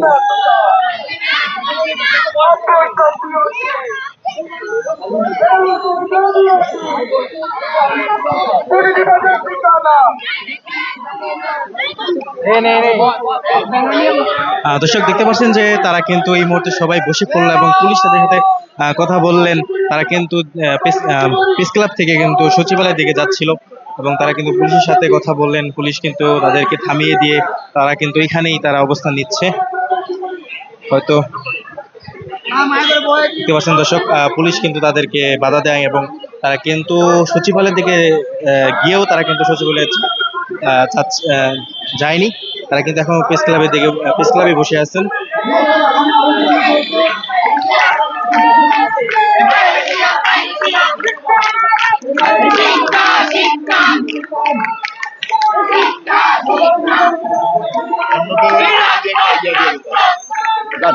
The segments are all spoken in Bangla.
আহ, দর্শক, দেখতে পাচ্ছেন যে তারা কিন্তু এই মুহূর্তে সবাই বসে পড়ল এবং পুলিশ তাদের সাথে কথা বললেন। তারা কিন্তু প্রেস ক্লাব থেকে কিন্তু সচিবালয়ের দিকে যাচ্ছিল এবং তারা কিন্তু পুলিশের সাথে কথা বললেন। পুলিশ কিন্তু তাদেরকে থামিয়ে দিয়ে তারা কিন্তু এখানেই তারা অবস্থান নিচ্ছে। হয়তো দেখতে পাচ্ছেন দর্শক পুলিশ কিন্তু তাদেরকে বাধা দেয় এবং তারা কিন্তু সচিবালয়ের দিকে আহ, গিয়েও তারা কিন্তু সচিবালয়ে আহ, যায়নি। তারা কিন্তু এখন প্রেস ক্লাবের দিকে প্রেস ক্লাবে বসে আছেন। যান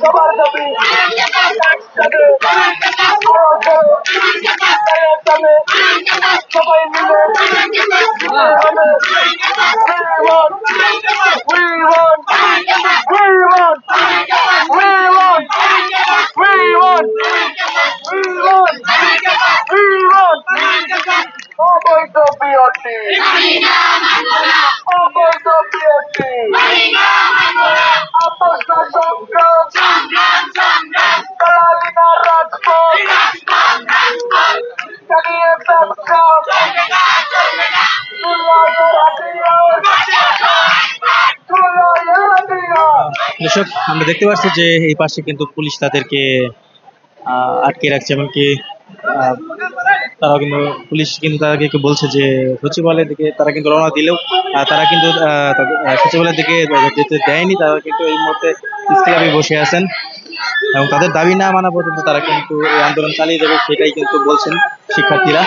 সবার দাবি সবাই মিলে অবৈধ বিয়তি দর্শক, আমরা দেখতে পাচ্ছি যে এই পাশে কিন্তু পুলিশ তাদেরকে আটকে রাখছে। এমনকি তারাও কিন্তু, পুলিশ কিন্তু তাদেরকে বলছে যে সচিবালয়ের দিকে তারা কিন্তু রওনা দিলেও তারা কিন্তু সচিবালয়ের দিকে যেতে দেয়নি। তারা কিন্তু এই মুহূর্তে ক্লাবে বসে আছেন। এবং তাদের দাবি না মানা পর্যন্ত তারা কিন্তু এই আন্দোলন চালিয়ে যাবে, সেটাই কিন্তু বলছেন শিক্ষার্থীরা।